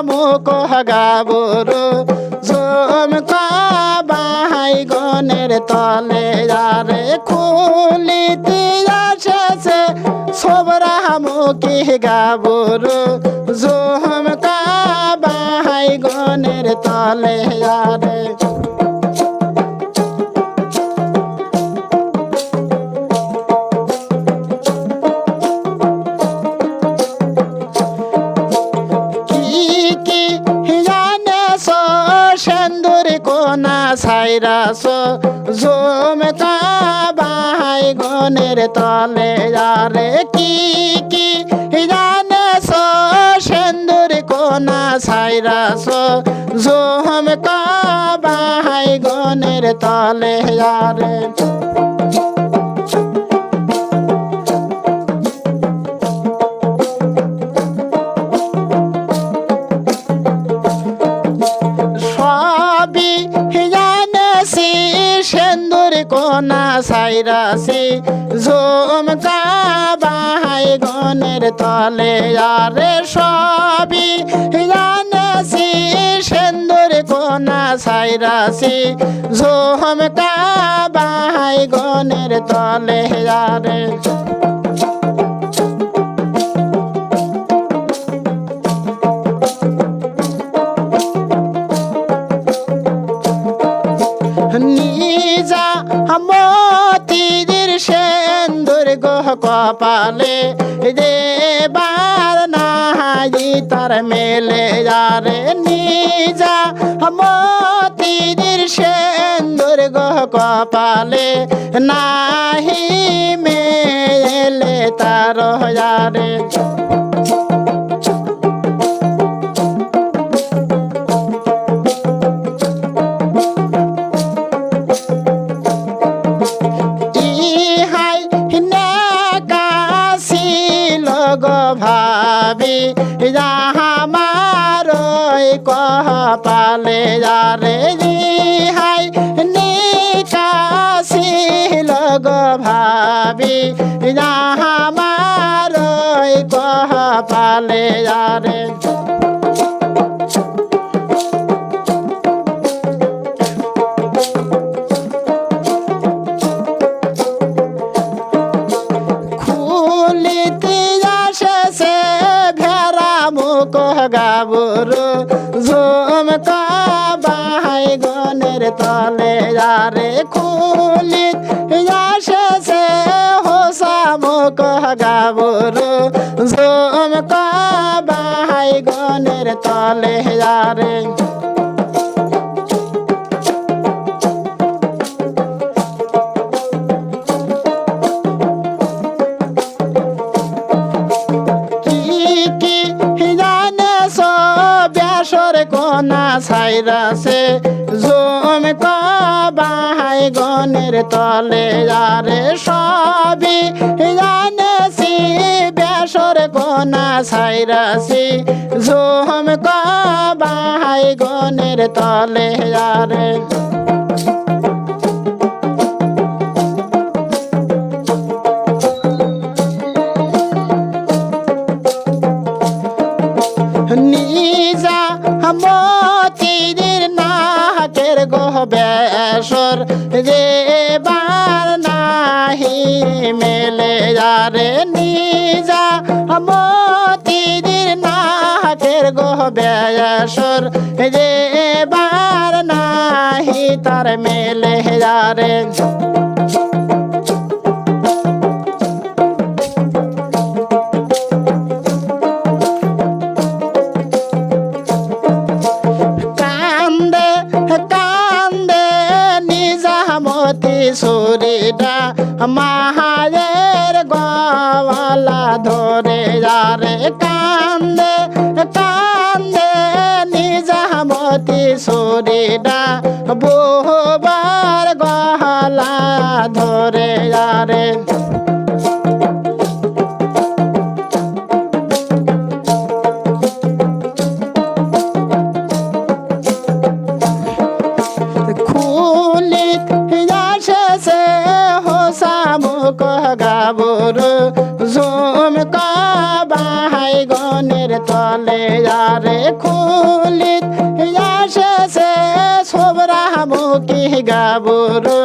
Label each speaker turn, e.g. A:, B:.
A: মুখ গাবরু? ঝুমকা বাহাই গনের তলে আরে খুলিতে আসেছে সবরা মুখে গাবরু? ঝুমকা বাহাই গনের তলে আরে সাইরাস ঝুমকা ভাই গনের তলে, আরে কি কি জানে সো সেন্দুর কোনা সাইরাস ঝুমকা ভাই গনের তলে, আরে কোনা সাইরাসি ঝুমকা বাহাই গনের তলে। আরে সবই জানাসি সেন্দুর কোনা সাইরাসি ঝুমকা বাহাই গনের তলে। আরে নিজা মতির সেন্দুর গহ কপালে। দেবার নাহি তার মেলে যারে নিজা। মতির সেন্দুর গহ কপালে নাহি মেলে তার যারে যাহামার কহ পালে যারে হাই নিকাশি লগ ভাবি। যাহামার কহ পালে যারে গাবরু ঝুমকা বাহাই গনের তলে আরে খুলিত আসেছে হোসা মুখ গাবুরু ঝুমকা বাহাই গনের তলে আরে ব্যাসর কোনা সাইরাসে জুম বাহাই গনের তলে আরে সবই জানে সি। ব্যাসর কোনা সাইরাসি জুম বাহাই গনের তলে আরে বেসর যে বার নাহি মেলে যারে নিজা মতির নাকের গহ বেসর যে বার নাহি তার মেলে যারে নিজামতি সুরিটা বহুবার গহলা ধরে হোসামুখ গাবরু ঝুমকা বাহাই গনের তলে সোবরা মুখি গাবুরু।